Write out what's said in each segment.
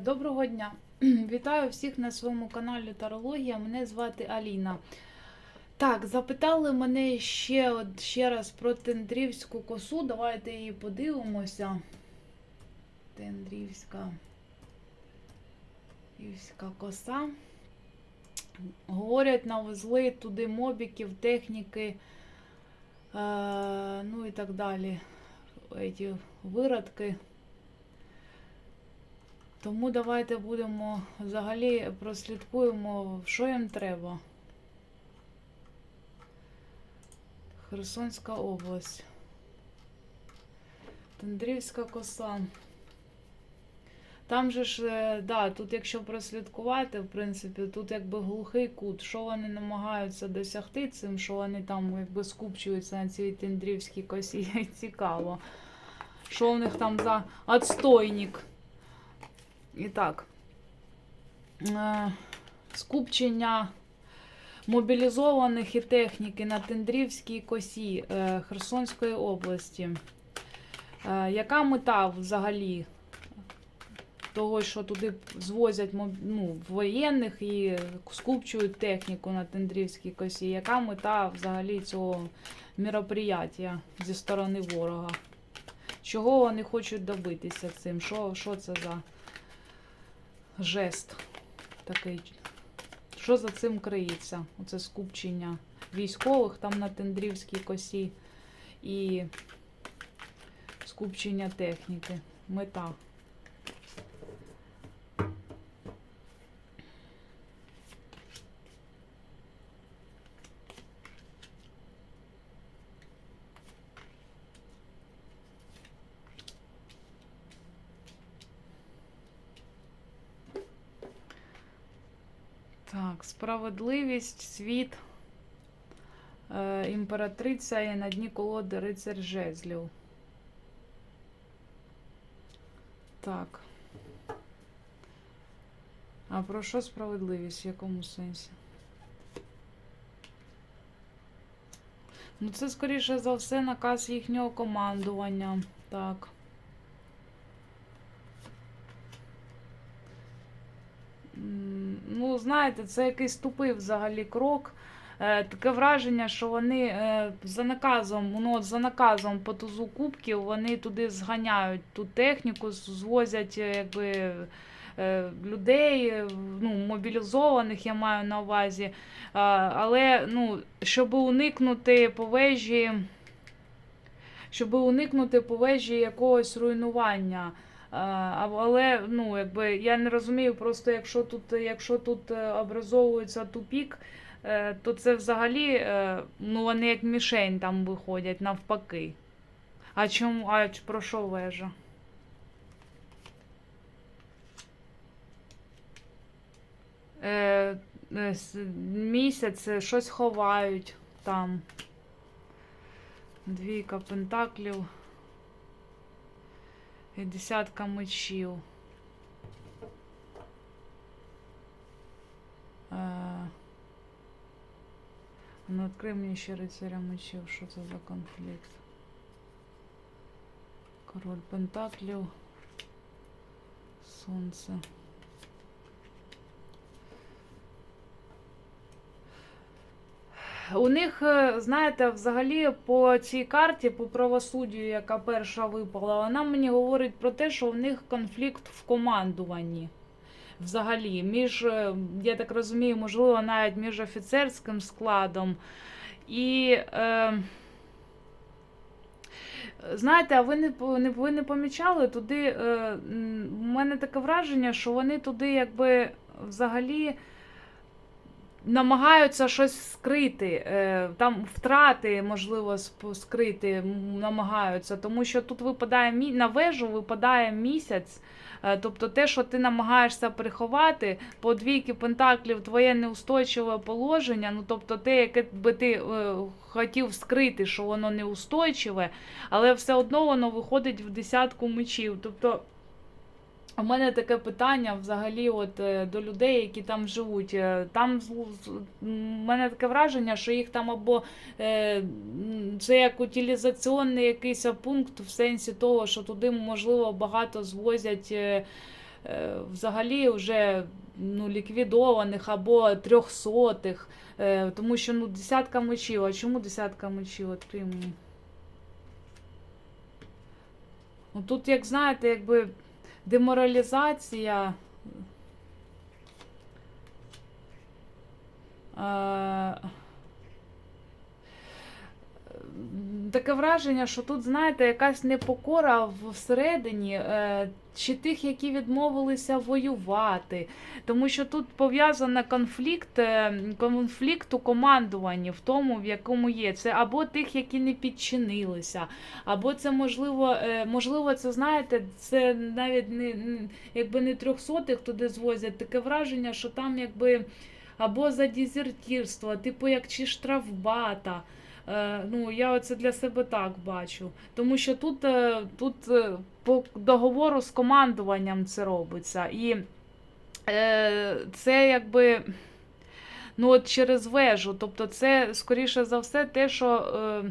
Доброго дня! Вітаю всіх на своєму каналі Тарологія. Мене звати Аліна. Так, запитали мене ще, ще раз про тендрівську косу. Давайте її подивимося. Тендрівська Тендрівська коса. Говорять, навезли туди мобіків, техніки, е, ну і так далі. Ці виродки. Тому давайте будемо взагалі прослідкуємо, що їм треба. Херсонська область. Тендрівська коса. Там же ж, е, да, тут, якщо прослідкувати, в принципі, тут якби глухий кут. Що вони намагаються досягти цим, що вони там якби скупчуються на цій тендрівській косі, цікаво. Що в них там за отстойник? І так, е, скупчення мобілізованих і техніки на Тендрівській косі е, Херсонської області. Е, Яка мета взагалі того, що туди звозять ну, воєнних і скупчують техніку на Тендрівській косі? Яка мета взагалі цього мероприятия зі сторони ворога? Чого вони хочуть добитися цим? Що, що це за жест такий. Що за цим криється? Оце скупчення військових там на Тендрівській косі і скупчення техніки. Мета. Так, справедливість, світ, е, імператриця і на дні колоди рицар жезлів. Так. А про що справедливість? В якому сенсі? Ну, це, скоріше за все, наказ їхнього командування. Так. Ну, знаєте, це якийсь тупий взагалі крок. Е, Таке враження, що вони е, за наказом, ну за наказом по тузу кубків, вони туди зганяють ту техніку, звозять е, якби людей, ну, мобілізованих, я маю на увазі. Але ну, щоб уникнути повежі, щоб уникнути повежі якогось руйнування. А, Але ну, якби, я не розумію, просто якщо тут, якщо тут е, образовується тупік, е, то це взагалі е, ну, вони як мішень там виходять навпаки. А чому? А про що вежа? Місяць щось ховають там. Двійка пентаклів. І десятка мечів. Е, Ну, відкрий мені ще рицаря мечів, що це за конфлікт. Король Пентаклів. Сонце. У них, е, знаєте, взагалі по цій карті, по правосуддю, яка перша випала, вона мені говорить про те, що в них конфлікт в командуванні. Взагалі, між, е, я так розумію, можливо, навіть між офіцерським складом і. Е, Знаєте, а ви не, ви не помічали туди. Е, у мене таке враження, що вони туди якби взагалі намагаються щось скрити. Е, там втрати, можливо, скрити намагаються, тому що тут випадає мі... на вежу випадає місяць. Е, Тобто те, що ти намагаєшся приховати, по двійки пентаклів твоє неустойчиве положення, ну тобто те, яке би ти е, хотів скрити, що воно неустойчиве, але все одно воно виходить в десятку мечів. Тобто у мене таке питання взагалі от, е, до людей, які там живуть. Е, Там у мене таке враження, що їх там або е, це як утилізаційний якийсь пункт в сенсі того, що туди можливо багато звозять. е, е, взагалі вже ну, ліквідованих або трьохсотих. Е, тому що ну, десятка мечів. А чому десятка мечів? Відкриємо. Ну, тут, як знаєте, якби деморалізація. Е, Таке враження, що тут, знаєте, якась непокора всередині, е, чи тих, які відмовилися воювати. Тому що тут пов'язана конфлікт, е, конфлікт у командуванні, в тому, в якому є. Це або тих, які не підчинилися, або це можливо, е, можливо, це знаєте, це навіть не якби не трьохсотих туди звозять. Таке враження, що там якби або за дезертирство, типу як чи штрафбата. Е, Ну, я оце для себе так бачу. Тому що тут, е, тут е, по договору з командуванням це робиться. І це якби ну, от через вежу. Тобто, це, скоріше за все, те, що.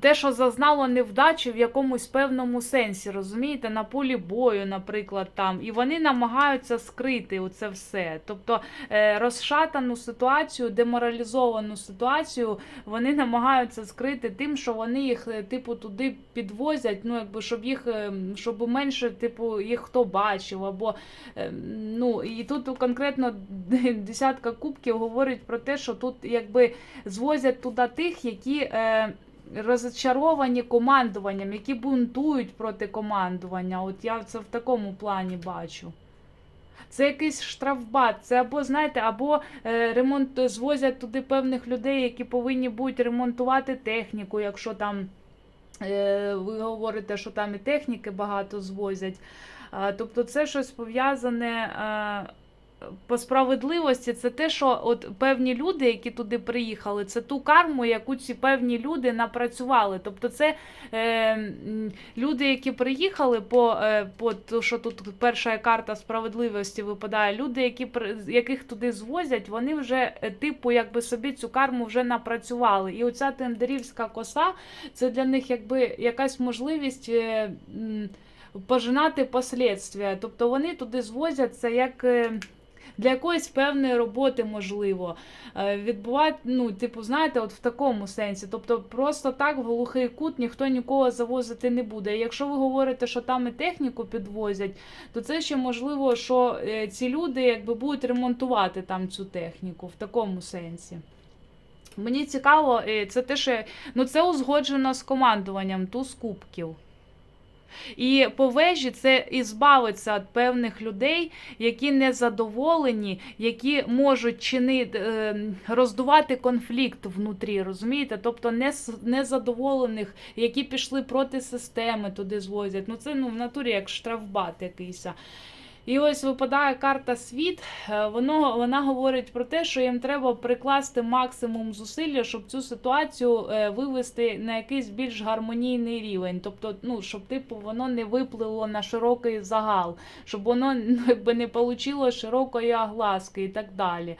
Те, що зазнало невдачі в якомусь певному сенсі, розумієте, на полі бою, наприклад, там, і вони намагаються скрити це все. Тобто е, розшатану ситуацію, деморалізовану ситуацію, вони намагаються скрити тим, що вони їх, е, типу, туди підвозять, ну, якби, щоб їх, е, щоб менше, типу, їх хто бачив, або ну, і тут конкретно десятка кубків говорить про те, що тут якби звозять туди тих, які. Е, розчаровані командуванням, які бунтують проти командування. От я це в такому плані бачу. Це якийсь штрафбат, це або, знаєте, або е, ремонт звозять туди певних людей, які повинні будуть ремонтувати техніку, якщо там е, ви говорите, що там і техніки багато звозять. А, тобто це щось пов'язане. е, по справедливості це те, що от певні люди, які туди приїхали, це ту карму, яку ці певні люди напрацювали. Тобто, це е, люди, які приїхали по, е, по то, що тут перша карта справедливості випадає. Люди, які яких туди звозять, вони вже е, типу, якби собі цю карму вже напрацювали. І оця тендерівська коса це для них якби якась можливість. Е, Пожинати последствия. Тобто вони туди звозяться як е, для якоїсь певної роботи, можливо, е, відбувати, ну, типу, знаєте, от в такому сенсі. Тобто, просто так в глухий кут ніхто нікого завозити не буде. Якщо ви говорите, що там і техніку підвозять, то це ще можливо, що е, ці люди якби будуть ремонтувати там цю техніку в такому сенсі. Мені цікаво, е, це те, що ну, це узгоджено з командуванням туз кубків. І по вежі це і збавиться від певних людей, які не задоволені, які можуть чинити, е, роздувати конфлікт внутрі, розумієте? Тобто незадоволених, які пішли проти системи, туди звозять. Ну це ну, в натурі як штрафбат якийсь. І ось випадає карта світ. е, Воно вона говорить про те, що їм треба прикласти максимум зусилля, щоб цю ситуацію е, вивести на якийсь більш гармонійний рівень. Тобто, ну щоб типу воно не виплило на широкий загал, щоб воно ну, якби не получило широкої огласки і так далі.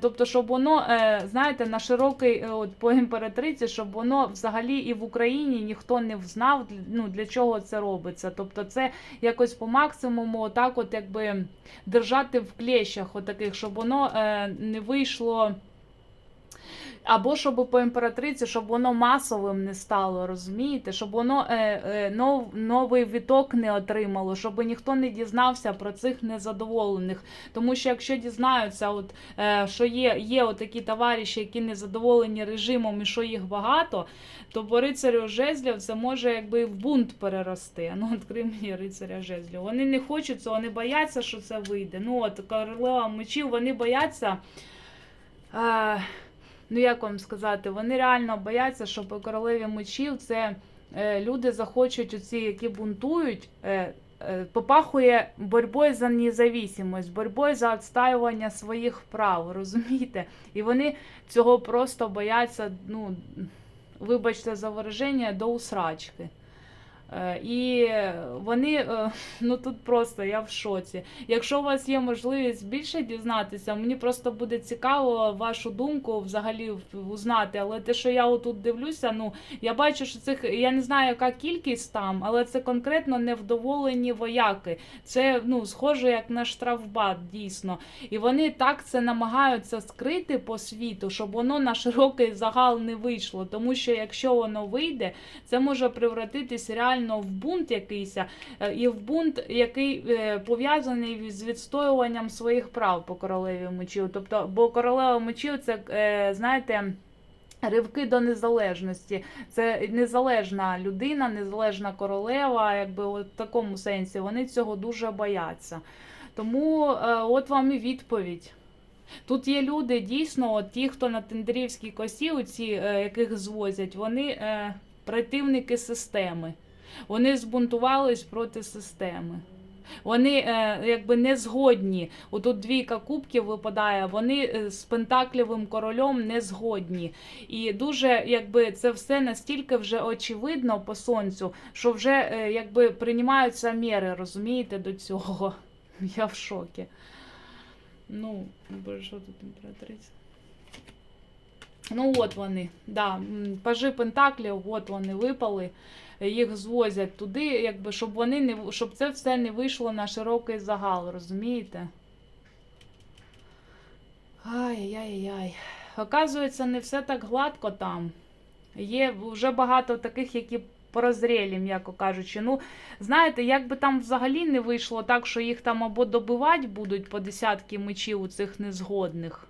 Тобто, щоб воно, е, знаєте, на широкий от по імператриці, щоб воно взагалі і в Україні ніхто не взнав, ну для чого це робиться. Тобто, це якось по максимуму, отак, от якби держати в клещах, отаких, щоб воно е, не вийшло. Або щоб по імператриці, щоб воно масовим не стало, розумієте? Щоб воно е, е, нов, новий віток не отримало, щоб ніхто не дізнався про цих незадоволених. Тому що якщо дізнаються, от, е, що є, є отакі товариші, які незадоволені режимом і що їх багато, то по рицарю жезлів це може якби в бунт перерости. Ну, відкрий мені рицаря жезлів. Вони не хочуть цього, вони бояться, що це вийде. Ну, от королева мечів, вони бояться. Е, ну як вам сказати, вони реально бояться, що по королеві мечів це е, люди захочуть, оці, які бунтують, е, е, попахує боротьбою за независимость, боротьбою за відстаювання своїх прав, розумієте? І вони цього просто бояться, ну, вибачте за вираження, до усрачки. Е, І вони, е, ну тут просто я в шоці. Якщо у вас є можливість більше дізнатися, мені просто буде цікаво вашу думку взагалі узнати. Але те, що я отут дивлюся, ну я бачу, що цих я не знаю, яка кількість там, але це конкретно невдоволені вояки. Це ну схоже як на штрафбат, дійсно. І вони так це намагаються скрити по світу, щоб воно на широкий загал не вийшло. Тому що якщо воно вийде, це може превратитись реально в бунт якийсь, е, і в бунт, який е, пов'язаний з відстоюванням своїх прав по королеві мечів. Тобто, бо королева мечів це, е, знаєте. Ривки до незалежності. Це незалежна людина, незалежна королева, якби в такому сенсі. Вони цього дуже бояться. Тому от вам і відповідь. Тут є люди, дійсно, от ті, хто на тендерівській косі, оці, яких звозять, вони противники системи. Вони збунтувались проти системи. Вони е, якби не згодні. Отут двійка кубків випадає, вони е, з Пентаклівим королем не згодні. І дуже якби це все настільки вже очевидно по сонцю, що вже е, якби приймаються міри, розумієте, до цього. Я в шокі. Ну, боже, що тут імператриця? Ну, от вони, да, пажи Пентаклів, от вони випали, їх звозять туди, якби, щоб вони не щоб це все не вийшло на широкий загал, розумієте? Ай-яй-яй. Оказується, не все так гладко там. Є вже багато таких, які порозрілі, м'яко кажучи. Ну, знаєте, як би там взагалі не вийшло так, що їх там або добивати будуть по десятки мечів у цих незгодних.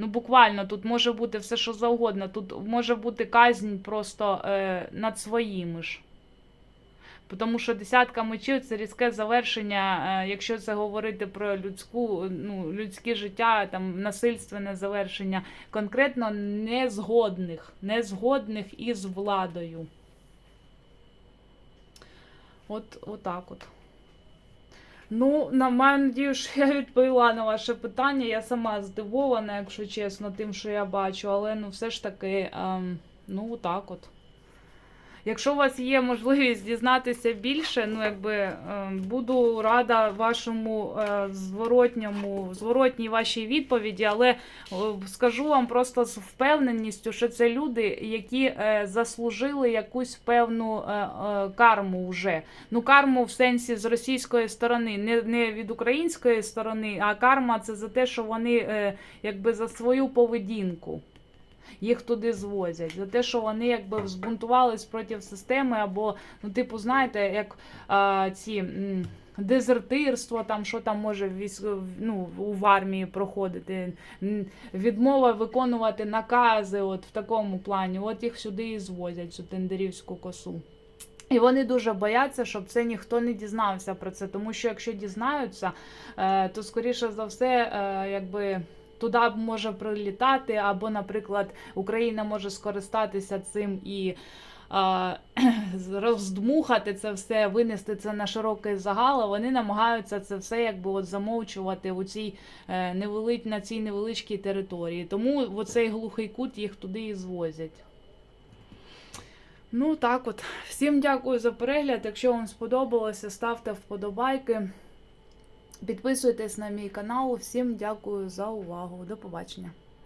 Ну, буквально, тут може бути все, що завгодно. Тут може бути казнь просто е, над своїми ж. Тому що десятка мечів це різке завершення, е, якщо це говорити про людську, ну, людське життя, там, насильственне завершення, конкретно незгодних, незгодних із владою. От, отак от. Ну, на маю надію, що я відповіла на ваше питання. Я сама здивована, якщо чесно, тим, що я бачу, але ну все ж таки, ем, ну так от. Якщо у вас є можливість дізнатися більше, ну якби ем, буду рада вашому е, зворотньому, зворотній вашій відповіді, але е, скажу вам просто з впевненістю, що це люди, які е, заслужили якусь певну карму вже. Ну, карму в сенсі з російської сторони, не, не від української сторони, а карма це за те, що вони якби за свою поведінку. Їх туди звозять за те, що вони якби збунтувались проти системи, або, ну, типу, знаєте, як а, ці дезертирство, там що там може військ- ну, в армії проходити, відмова виконувати накази, от в такому плані. От їх сюди і звозять, цю тендерівську косу. І вони дуже бояться, щоб це ніхто не дізнався про це. Тому що якщо дізнаються, е, то скоріше за все, е, якби. Туди може прилітати, або, наприклад, Україна може скористатися цим і роздмухати це все, винести це на широкий загал. Вони намагаються це все якби от замовчувати у цій е, невели... на цій невеличкій території. Тому оцей глухий кут їх туди і звозять. Ну, так от. Всім дякую за перегляд. Якщо вам сподобалося, ставте вподобайки. Підписуйтесь на мій канал. Всім дякую за увагу. До побачення.